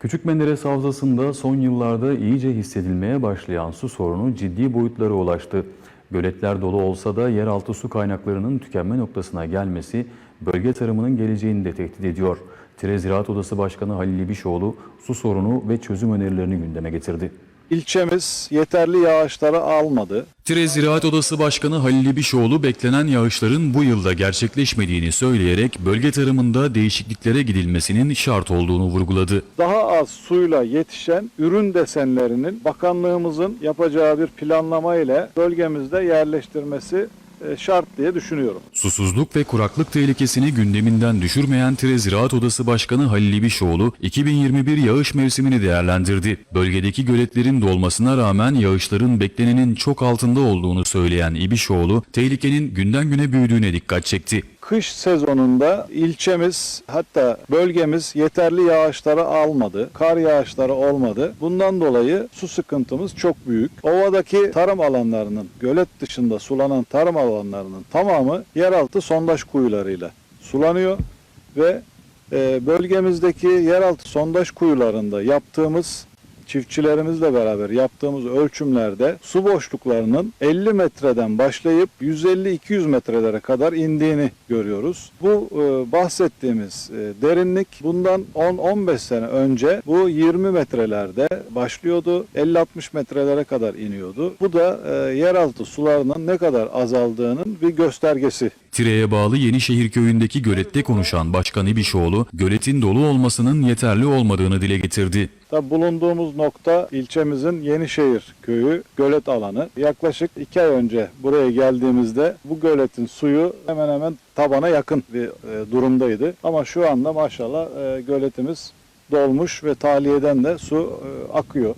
Küçük Menderes Havzası'nda son yıllarda iyice hissedilmeye başlayan su sorunu ciddi boyutlara ulaştı. Göletler dolu olsa da yeraltı su kaynaklarının tükenme noktasına gelmesi bölge tarımının geleceğini de tehdit ediyor. Tire Ziraat Odası Başkanı Halil İbişoğlu su sorunu ve çözüm önerilerini gündeme getirdi. İlçemiz yeterli yağışları almadı. Tire Ziraat Odası Başkanı Halil İbişoğlu beklenen yağışların bu yılda gerçekleşmediğini söyleyerek bölge tarımında değişikliklere gidilmesinin şart olduğunu vurguladı. Daha az suyla yetişen ürün desenlerinin bakanlığımızın yapacağı bir planlama ile bölgemizde yerleştirmesi şart diye düşünüyorum. Susuzluk ve kuraklık tehlikesini gündeminden düşürmeyen Tire Ziraat Odası Başkanı Halil İbişoğlu, 2021 yağış mevsimini değerlendirdi. Bölgedeki göletlerin dolmasına rağmen yağışların beklenenin çok altında olduğunu söyleyen İbişoğlu, tehlikenin günden güne büyüdüğüne dikkat çekti. Kış sezonunda ilçemiz hatta bölgemiz yeterli yağışları almadı. Kar yağışları olmadı. Bundan dolayı su sıkıntımız çok büyük. Ovadaki tarım alanlarının gölet dışında sulanan tarım alanlarının tamamı yeraltı sondaj kuyularıyla sulanıyor ve e, bölgemizdeki yeraltı sondaj kuyularında yaptığımız çiftçilerimizle beraber yaptığımız ölçümlerde su boşluklarının 50 metreden başlayıp 150-200 metrelere kadar indiğini görüyoruz. Bu e, bahsettiğimiz e, derinlik bundan 10-15 sene önce bu 20 metrelerde başlıyordu. 50-60 metrelere kadar iniyordu. Bu da e, yeraltı sularının ne kadar azaldığının bir göstergesi. Tire'ye bağlı Yenişehir köyündeki gölette konuşan Başkan İbişoğlu, göletin dolu olmasının yeterli olmadığını dile getirdi. Tabi bulunduğumuz nokta ilçemizin Yenişehir köyü gölet alanı. Yaklaşık iki ay önce buraya geldiğimizde bu göletin suyu hemen hemen tabana yakın bir e, durumdaydı. Ama şu anda maşallah e, göletimiz dolmuş ve tahliyeden de su e, akıyor.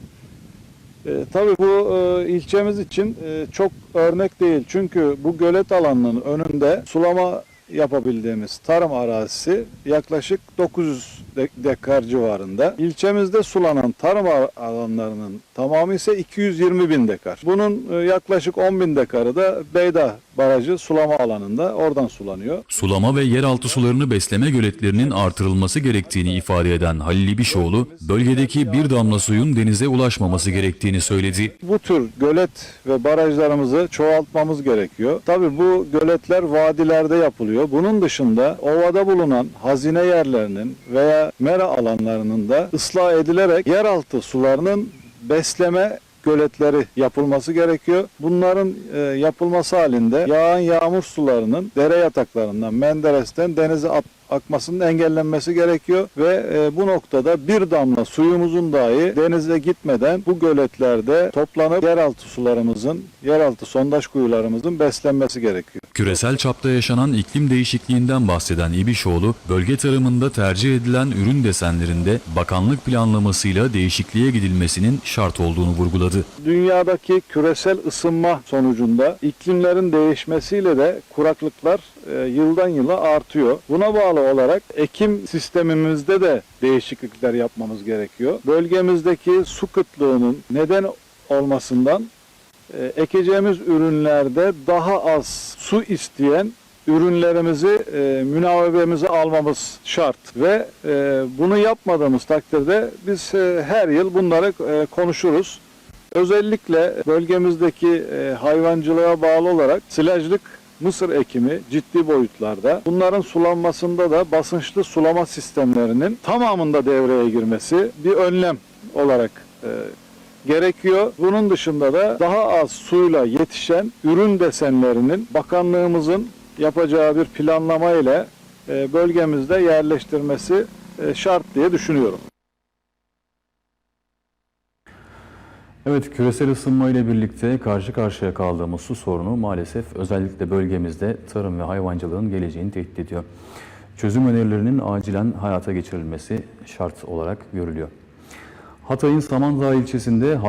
E, tabii bu e, ilçemiz için e, çok örnek değil. Çünkü bu gölet alanının önünde sulama yapabildiğimiz tarım arazisi yaklaşık 900 de- dekar civarında. İlçemizde sulanan tarım alanlarının tamamı ise 220 bin dekar. Bunun e, yaklaşık 10 bin dekarı da Beyda Barajı sulama alanında oradan sulanıyor. Sulama ve yeraltı sularını besleme göletlerinin artırılması gerektiğini ifade eden Halil İbişoğlu, bölgedeki bir damla suyun denize ulaşmaması gerektiğini söyledi. Bu tür gölet ve barajlarımızı çoğaltmamız gerekiyor. Tabii bu göletler vadilerde yapılıyor. Bunun dışında ovada bulunan hazine yerlerinin veya mera alanlarının da ıslah edilerek yeraltı sularının besleme göletleri yapılması gerekiyor. Bunların e, yapılması halinde yağan yağmur sularının dere yataklarından, Menderes'ten denize at- akmasının engellenmesi gerekiyor ve e, bu noktada bir damla suyumuzun dahi denize gitmeden bu göletlerde toplanıp yeraltı sularımızın, yeraltı sondaj kuyularımızın beslenmesi gerekiyor. Küresel çapta yaşanan iklim değişikliğinden bahseden İbişoğlu, bölge tarımında tercih edilen ürün desenlerinde bakanlık planlamasıyla değişikliğe gidilmesinin şart olduğunu vurguladı. Dünyadaki küresel ısınma sonucunda iklimlerin değişmesiyle de kuraklıklar e, yıldan yıla artıyor. Buna bağlı olarak ekim sistemimizde de değişiklikler yapmamız gerekiyor. Bölgemizdeki su kıtlığının neden olmasından e, ekeceğimiz ürünlerde daha az su isteyen ürünlerimizi e, münavebemize almamız şart ve e, bunu yapmadığımız takdirde biz e, her yıl bunları e, konuşuruz. Özellikle bölgemizdeki e, hayvancılığa bağlı olarak silajlık mısır ekimi ciddi boyutlarda. Bunların sulanmasında da basınçlı sulama sistemlerinin tamamında devreye girmesi bir önlem olarak e, gerekiyor. Bunun dışında da daha az suyla yetişen ürün desenlerinin bakanlığımızın yapacağı bir planlama ile e, bölgemizde yerleştirmesi e, şart diye düşünüyorum. Evet, küresel ısınma ile birlikte karşı karşıya kaldığımız su sorunu maalesef özellikle bölgemizde tarım ve hayvancılığın geleceğini tehdit ediyor. Çözüm önerilerinin acilen hayata geçirilmesi şart olarak görülüyor. Hatay'ın Samandağ ilçesinde